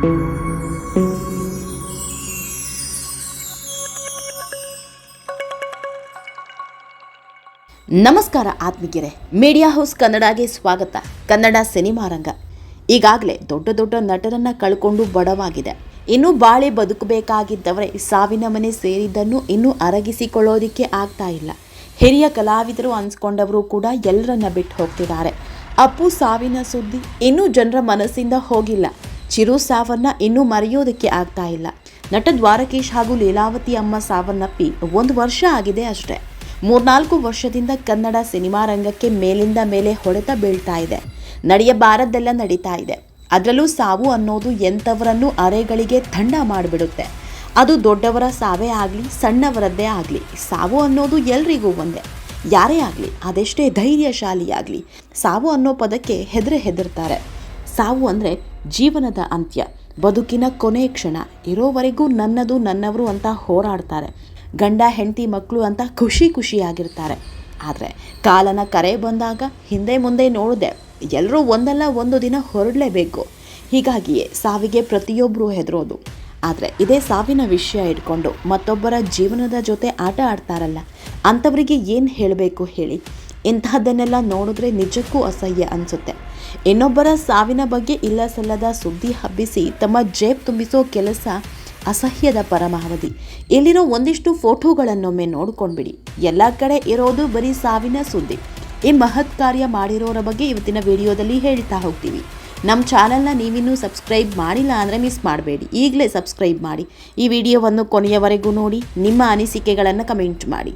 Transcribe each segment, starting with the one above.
ನಮಸ್ಕಾರ ಆತ್ಮಿಗೆರೆ media house ಕನ್ನಡಗೆ ಸ್ವಾಗತ. ಕನ್ನಡ ಸಿನಿಮಾ ರಂಗ. ಈಗಾಗಲೇ ದೊಡ್ಡ ದೊಡ್ಡ ನಟರನ್ನ ಕಳ್ಕೊಂಡು ಬಡವಾಗಿದೆ. ಇನ್ನು ಬಾಳೆ ಬದುಕಬೇಕಾಗಿದ್ದವರೇ, ಸಾವಿನ ಮನೆ ಸೇರಿದ್ದನ್ನು ಇನ್ನೂ ಅರಗಿಸಿಕೊಳ್ಳೋದಿಕ್ಕೆ ಆಗ್ತಾ ಇಲ್ಲ. ಹಿರಿಯ ಕಲಾವಿದರು ಅನ್ಸ್ಕೊಂಡವರು ಕೂಡ ಎಲ್ಲರನ್ನ ಬಿಟ್ಟು ಹೋಗ್ತಿದ್ದಾರೆ. ಅಪ್ಪು ಸಾವಿನ ಸುದ್ದಿ ಇನ್ನೂ ಜನರ ಮನಸ್ಸಿಂದ ಹೋಗಿಲ್ಲ. ಚಿರು ಸಾವನ್ನ ಇನ್ನೂ ಮರೆಯೋದಕ್ಕೆ ಆಗ್ತಾ ಇಲ್ಲ. ನಟ ದ್ವಾರಕೇಶ್ ಹಾಗೂ ಲೀಲಾವತಿ ಅಮ್ಮ ಸಾವನ್ನಪ್ಪಿ ಒಂದು ವರ್ಷ ಆಗಿದೆ ಅಷ್ಟೇ. ಮೂರ್ನಾಲ್ಕು ವರ್ಷದಿಂದ ಕನ್ನಡ ಸಿನಿಮಾ ರಂಗಕ್ಕೆ ಮೇಲಿಂದ ಮೇಲೆ ಹೊಡೆತ ಬೀಳ್ತಾ ಇದೆ. ನಡೆಯಬಾರದ್ದೆಲ್ಲ ನಡೀತಾ ಇದೆ. ಅದರಲ್ಲೂ ಸಾವು ಅನ್ನೋದು ಎಂಥವರನ್ನು ಅರೆಗಳಿಗೆ ತಂಡ ಮಾಡಿಬಿಡುತ್ತೆ. ಅದು ದೊಡ್ಡವರ ಸಾವೇ ಆಗಲಿ, ಸಣ್ಣವರದ್ದೇ ಆಗಲಿ, ಸಾವು ಅನ್ನೋದು ಎಲ್ರಿಗೂ ಒಂದೇ. ಯಾರೇ ಆಗಲಿ, ಅದೆಷ್ಟೇ ಧೈರ್ಯಶಾಲಿಯಾಗಲಿ, ಸಾವು ಅನ್ನೋ ಪದಕ್ಕೆ ಹೆದರೆ ಹೆದರ್ತಾರೆ. ಸಾವು ಅಂದರೆ ಜೀವನದ ಅಂತ್ಯ. ಬದುಕಿನ ಕೊನೆ ಕ್ಷಣ. ಇರೋವರೆಗೂ ನನ್ನದು ನನ್ನವರು ಅಂತ ಹೋರಾಡ್ತಾರೆ. ಗಂಡ, ಹೆಂಡತಿ ಮಕ್ಕಳು ಅಂತ ಖುಷಿ ಖುಷಿಯಾಗಿರ್ತಾರೆ. ಆದರೆ ಕಾಲನ ಕರೆ ಬಂದಾಗ ಹಿಂದೆ ಮುಂದೆ ನೋಡಿದೆ ಎಲ್ಲರೂ ಒಂದಲ್ಲ ಒಂದು ದಿನ ಹೊರಡಲೇಬೇಕು. ಹೀಗಾಗಿಯೇ ಸಾವಿಗೆ ಪ್ರತಿಯೊಬ್ಬರು ಹೆದರೋದು. ಆದರೆ ಇದೇ ಸಾವಿನ ವಿಷಯ ಇಟ್ಕೊಂಡು ಮತ್ತೊಬ್ಬರ ಜೀವನದ ಜೊತೆ ಆಟ ಆಡ್ತಾರಲ್ಲ, ಅಂಥವರಿಗೆ ಏನು ಹೇಳಬೇಕು ಹೇಳಿ? ಇಂತಹದ್ದನ್ನೆಲ್ಲ ನೋಡಿದ್ರೆ ನಿಜಕ್ಕೂ ಅಸಹ್ಯ ಅನಿಸುತ್ತೆ. ಇನ್ನೊಬ್ಬರ ಸಾವಿನ ಬಗ್ಗೆ ಇಲ್ಲ ಸಲ್ಲದ ಸುದ್ದಿ ಹಬ್ಬಿಸಿ ತಮ್ಮ ಜೇಬ್ ತುಂಬಿಸೋ ಕೆಲಸ ಅಸಹ್ಯದ ಪರಮಾವಧಿ. ಇಲ್ಲಿರೋ ಒಂದಿಷ್ಟು ಫೋಟೋಗಳನ್ನೊಮ್ಮೆ ನೋಡ್ಕೊಂಡ್ಬಿಡಿ. ಎಲ್ಲ ಕಡೆ ಇರೋದು ಬರೀ ಸಾವಿನ ಸುದ್ದಿ. ಈ ಮಹತ್ ಕಾರ್ಯ ಮಾಡಿರೋರ ಬಗ್ಗೆ ಇವತ್ತಿನ ವಿಡಿಯೋದಲ್ಲಿ ಹೇಳ್ತಾ ಹೋಗ್ತೀವಿ. ನಮ್ಮ ಚಾನಲ್ನ ನೀವಿನ್ನೂ ಸಬ್ಸ್ಕ್ರೈಬ್ ಮಾಡಿಲ್ಲ ಅಂದರೆ ಮಿಸ್ ಮಾಡಬೇಡಿ. ಈಗಲೇ ಸಬ್ಸ್ಕ್ರೈಬ್ ಮಾಡಿ. ಈ ವಿಡಿಯೋವನ್ನು ಕೊನೆಯವರೆಗೂ ನೋಡಿ, ನಿಮ್ಮ ಅನಿಸಿಕೆಗಳನ್ನು ಕಮೆಂಟ್ ಮಾಡಿ.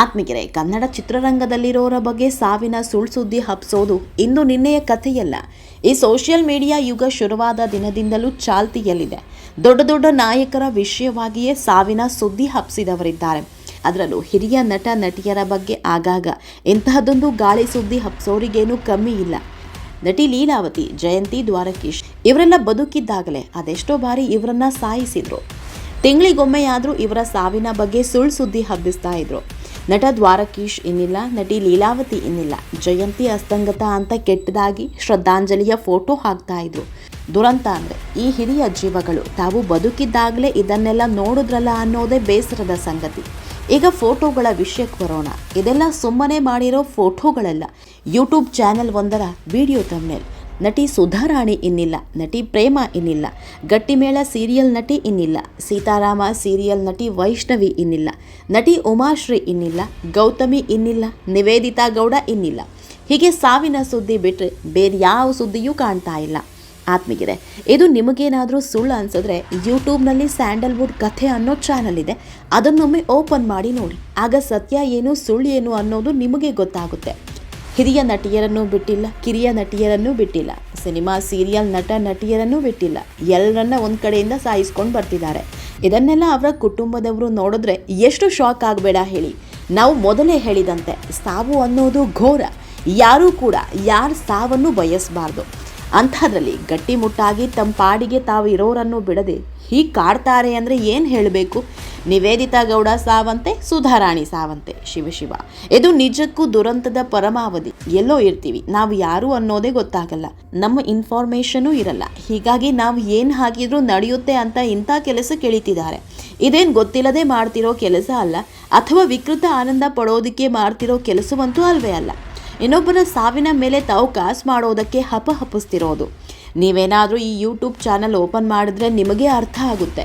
ಆತ್ಮಿಗೆರೆ ಕನ್ನಡ ಚಿತ್ರರಂಗದಲ್ಲಿರೋರ ಬಗ್ಗೆ ಸಾವಿನ ಸುಳ್ ಸುದ್ದಿ ಹಬ್ಸೋದು ಇಂದು ನಿನ್ನೆಯ ಕಥೆಯಲ್ಲ. ಈ ಸೋಷಿಯಲ್ ಮೀಡಿಯಾ ಯುಗ ಶುರುವಾದ ದಿನದಿಂದಲೂ ಚಾಲ್ತಿಯಲ್ಲಿದೆ. ದೊಡ್ಡ ದೊಡ್ಡ ನಾಯಕರ ವಿಷಯವಾಗಿಯೇ ಸಾವಿನ ಸುದ್ದಿ ಹಬ್ಸಿದವರಿದ್ದಾರೆ. ಅದರಲ್ಲೂ ಹಿರಿಯ ನಟ, ನಟಿಯರ ಬಗ್ಗೆ ಆಗಾಗ ಇಂತಹದೊಂದು ಗಾಳಿ ಸುದ್ದಿ ಹಬ್ಸೋರಿಗೇನು ಕಮ್ಮಿ ಇಲ್ಲ. ನಟಿ ಲೀಲಾವತಿ, ಜಯಂತಿ, ದ್ವಾರಕೀಶ್ ಇವರೆಲ್ಲ ಬದುಕಿದ್ದಾಗಲೇ ಅದೆಷ್ಟೋ ಬಾರಿ ಇವರನ್ನ ಸಾಯಿಸಿದ್ರು. ತಿಂಗಳಿಗೊಮ್ಮೆಯಾದರೂ ಇವರ ಸಾವಿನ ಬಗ್ಗೆ ಸುಳ್ಳು ಸುದ್ದಿ ಹಬ್ಬಿಸ್ತಾ ಇದ್ರು. ನಟ ದ್ವಾರಕೀಶ್ ಇನ್ನಿಲ್ಲ, ನಟಿ ಲೀಲಾವತಿ ಇನ್ನಿಲ್ಲ. ಜಯಂತಿ ಅಸ್ತಂಗತ ಅಂತ ಕೆಟ್ಟದಾಗಿ ಶ್ರದ್ಧಾಂಜಲಿಯ ಫೋಟೋ ಹಾಕ್ತಾ ಇದ್ರು. ದುರಂತ ಅಂದರೆ ಈ ಹಿರಿಯ ಜೀವಗಳು. ತಾವು ಬದುಕಿದ್ದಾಗಲೇ ಇದನ್ನೆಲ್ಲ ನೋಡಿದ್ರಲ್ಲ ಅನ್ನೋದೇ ಬೇಸರದ ಸಂಗತಿ. ಈಗ ಫೋಟೋಗಳ ವಿಷಯಕ್ಕೆ ಬರೋಣ. ಇದೆಲ್ಲ ಸುಮ್ಮನೆ ಮಾಡಿರೋ ಫೋಟೋಗಳಲ್ಲ. ಯೂಟ್ಯೂಬ್ ಚಾನೆಲ್ ಒಂದರ ವಿಡಿಯೋ ತಮ್ನೆಲ್ ನಟಿ ಸುಧಾರಾಣಿ ಇನ್ನಿಲ್ಲ, ನಟಿ ಪ್ರೇಮ ಇನ್ನಿಲ್ಲ ಗಟ್ಟಿಮೇಳ ಸೀರಿಯಲ್ ನಟಿ ಇನ್ನಿಲ್ಲ, ಸೀತಾರಾಮ ಸೀರಿಯಲ್ ನಟಿ ವೈಷ್ಣವಿ ಇನ್ನಿಲ್ಲ, ನಟಿ ಉಮಾಶ್ರೀ ಇನ್ನಿಲ್ಲ, ಗೌತಮಿ ಇನ್ನಿಲ್ಲ, ನಿವೇದಿತಾ ಗೌಡ ಇನ್ನಿಲ್ಲ. ಹೀಗೆ ಸಾವಿನ ಸುದ್ದಿ ಬಿಟ್ಟರೆ ಬೇರೆ ಯಾವ ಸುದ್ದಿಯೂ ಕಾಣ್ತಾ ಇಲ್ಲ. ಆತ್ಮಿಗಿದೆ ಇದು ನಿಮಗೇನಾದರೂ ಸುಳ್ಳು ಅನ್ಸಿದ್ರೆ ಯೂಟ್ಯೂಬ್ನಲ್ಲಿ ಸ್ಯಾಂಡಲ್ವುಡ್ ಕಥೆ ಅನ್ನೋ ಚಾನಲ್ ಇದೆ, ಅದನ್ನೊಮ್ಮೆ ಓಪನ್ ಮಾಡಿ ನೋಡಿ. ಆಗ ಸತ್ಯ ಏನು, ಸುಳ್ಳು ಏನು ಅನ್ನೋದು ನಿಮಗೆ ಗೊತ್ತಾಗುತ್ತೆ. ಹಿರಿಯ ನಟಿಯರನ್ನು ಬಿಟ್ಟಿಲ್ಲ, ಕಿರಿಯ ನಟಿಯರನ್ನು ಬಿಟ್ಟಿಲ್ಲ, ಸಿನಿಮಾ, ಸೀರಿಯಲ್, ನಟ, ನಟಿಯರನ್ನು ಬಿಟ್ಟಿಲ್ಲ, ಎಲ್ಲರನ್ನ ಒಂದು ಕಡೆಯಿಂದ ಸಾಯಿಸ್ಕೊಂಡು ಬರ್ತಿದ್ದಾರೆ. ಇದನ್ನೆಲ್ಲ ಅವರ ಕುಟುಂಬದವರು ನೋಡಿದ್ರೆ ಎಷ್ಟು ಶಾಕ್ ಆಗಬೇಡ ಹೇಳಿ. ನಾವು ಮೊದಲೇ ಹೇಳಿದಂತೆ, ಸಾವು ಅನ್ನೋದು ಘೋರ, ಯಾರೂ ಕೂಡ ಯಾರು ಸಾವನ್ನು ಬಯಸಬಾರ್ದು. ಅಂಥದ್ರಲ್ಲಿ ಗಟ್ಟಿಮುಟ್ಟಾಗಿ ತಮ್ಮ ಪಾಡಿಗೆ ತಾವು ಇರೋರನ್ನು ಬಿಡದೆ ಹೀಗೆ ಕಾಡ್ತಾರೆ ಅಂದರೆ ಏನು ಹೇಳಬೇಕು? ನಿವೇದಿತಾ ಗೌಡ ಸಾವಂತೆ, ಸುಧಾರಾಣಿ ಸಾವಂತೆ ಶಿವಶಿವ ಇದು ನಿಜಕ್ಕೂ ದುರಂತದ ಪರಮಾವಧಿ. ಎಲ್ಲೋ ಇರ್ತೀವಿ, ನಾವು ಯಾರು ಅನ್ನೋದೇ ಗೊತ್ತಾಗಲ್ಲ. ನಮ್ಮ ಇನ್ಫಾರ್ಮೇಷನೂ ಇರಲ್ಲ. ಹೀಗಾಗಿ ನಾವು ಏನು ಹಾಕಿದ್ರೂ ನಡೆಯುತ್ತೆ ಅಂತ ಇಂಥ ಕೆಲಸ ಕೇಳಿತಿದ್ದಾರೆ. ಇದೇನು ಗೊತ್ತಿಲ್ಲದೆ ಮಾಡ್ತಿರೋ ಕೆಲಸ ಅಲ್ಲ, ಅಥವಾ ವಿಕೃತ ಆನಂದ ಪಡೋದಕ್ಕೆ ಮಾಡ್ತಿರೋ ಕೆಲಸವಂತೂ ಅಲ್ವೇ ಅಲ್ಲ. ಇನ್ನೊಬ್ಬರ ಸಾವಿನ ಮೇಲೆ ತಾವು ಕಾಸು ಮಾಡೋದಕ್ಕೆ ಹಪ ಹಪಿಸ್ತಿರೋದು. ನೀವೇನಾದರೂ ಈ ಯೂಟ್ಯೂಬ್ ಚಾನಲ್ ಓಪನ್ ಮಾಡಿದ್ರೆ ನಿಮಗೆ ಅರ್ಥ ಆಗುತ್ತೆ.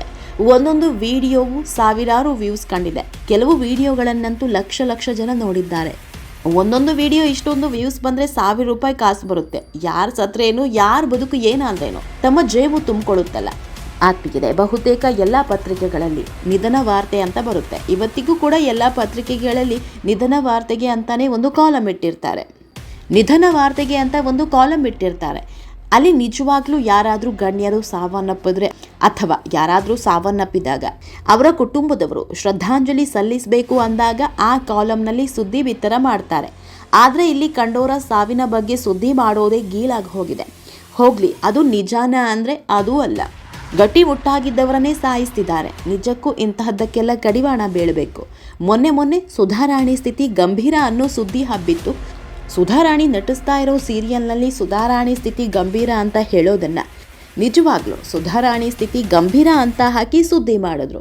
ಒಂದೊಂದು ವಿಡಿಯೋವು ಸಾವಿರಾರು ವ್ಯೂಸ್ ಕಂಡಿದೆ. ಕೆಲವು ವಿಡಿಯೋಗಳನ್ನಂತೂ ಲಕ್ಷ ಲಕ್ಷ ಜನ ನೋಡಿದ್ದಾರೆ. ಒಂದೊಂದು ವಿಡಿಯೋ ಇಷ್ಟೊಂದು ವ್ಯೂಸ್ ಬಂದರೆ ಸಾವಿರ ರೂಪಾಯಿ ಕಾಸು ಬರುತ್ತೆ. ಯಾರು ಸತ್ರೇನು, ಯಾರ ಬದುಕು ಏನಾದ್ರೇನು, ತಮ್ಮ ಜೇಬು ತುಂಬಿಕೊಳ್ಳುತ್ತಲ್ಲ. ಆತ್ಮಿಗಿದೆ ಬಹುತೇಕ ಎಲ್ಲ ಪತ್ರಿಕೆಗಳಲ್ಲಿ ನಿಧನ ವಾರ್ತೆ ಅಂತ ಬರುತ್ತೆ. ಇವತ್ತಿಗೂ ಕೂಡ ಎಲ್ಲ ಪತ್ರಿಕೆಗಳಲ್ಲಿ ನಿಧನ ವಾರ್ತೆಗೆ ಅಂತಲೇ ಒಂದು ಕಾಲಮ್ ಇಟ್ಟಿರ್ತಾರೆ. ನಿಧನ ವಾರ್ತೆಗೆ ಅಂತ ಒಂದು ಕಾಲಮ್ ಇಟ್ಟಿರ್ತಾರೆ. ಅಲ್ಲಿ ನಿಜವಾಗ್ಲೂ ಯಾರಾದರೂ ಗಣ್ಯರು ಸಾವನ್ನಪ್ಪಿದ್ರೆ ಅಥವಾ ಯಾರಾದರೂ ಸಾವನ್ನಪ್ಪಿದಾಗ ಅವರ ಕುಟುಂಬದವರು ಶ್ರದ್ಧಾಂಜಲಿ ಸಲ್ಲಿಸಬೇಕು ಅಂದಾಗ ಆ ಕಾಲಮ್ನಲ್ಲಿ ಸುದ್ದಿ ಬಿತ್ತರ ಮಾಡ್ತಾರೆ. ಆದರೆ ಇಲ್ಲಿ ಕಂಡೋರ ಸಾವಿನ ಬಗ್ಗೆ ಸುದ್ದಿ ಮಾಡೋದೇ ಗೀಳಾಗಿ ಹೋಗಿದೆ. ಹೋಗ್ಲಿ, ಅದು ನಿಜಾನ ಅಂದರೆ ಅದೂ ಅಲ್ಲ. ಗಟ್ಟಿ ಮುಟ್ಟಾಗಿದ್ದವರನ್ನೇ ಸಾಯಿಸ್ತಿದ್ದಾರೆ. ನಿಜಕ್ಕೂ ಇಂತಹದ್ದಕ್ಕೆಲ್ಲ ಕಡಿವಾಣ ಬೀಳಬೇಕು. ಮೊನ್ನೆ ಮೊನ್ನೆ ಸುಧಾರಾಣಿ ಸ್ಥಿತಿ ಗಂಭೀರ ಅನ್ನೋ ಸುದ್ದಿ ಹಬ್ಬಿತ್ತು. ಸುಧಾರಾಣಿ ನಟಿಸ್ತಾ ಇರೋ ಸೀರಿಯಲ್ನಲ್ಲಿ ಸುಧಾರಾಣಿ ಸ್ಥಿತಿ ಗಂಭೀರ ಅಂತ ಹೇಳೋದನ್ನ ನಿಜವಾಗ್ಲೂ ಸುಧಾರಾಣಿ ಸ್ಥಿತಿ ಗಂಭೀರ ಅಂತ ಹಾಕಿ ಸುದ್ದಿ ಮಾಡಿದ್ರು.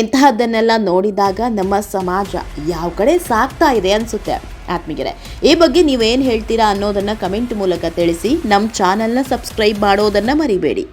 ಇಂತಹದ್ದನ್ನೆಲ್ಲ ನೋಡಿದಾಗ ನಮ್ಮ ಸಮಾಜ ಯಾವ ಕಡೆ ಸಾಕ್ತಾ ಇದೆ ಅನಿಸುತ್ತೆ. ಆತ್ಮೀಗೆರೆ ಈ ಬಗ್ಗೆ ನೀವೇನು ಹೇಳ್ತೀರಾ ಅನ್ನೋದನ್ನು ಕಮೆಂಟ್ ಮೂಲಕ ತಿಳಿಸಿ ನಮ್ಮ ಚಾನಲ್ನ ಸಬ್ಸ್ಕ್ರೈಬ್ ಮಾಡೋದನ್ನು ಮರಿಬೇಡಿ.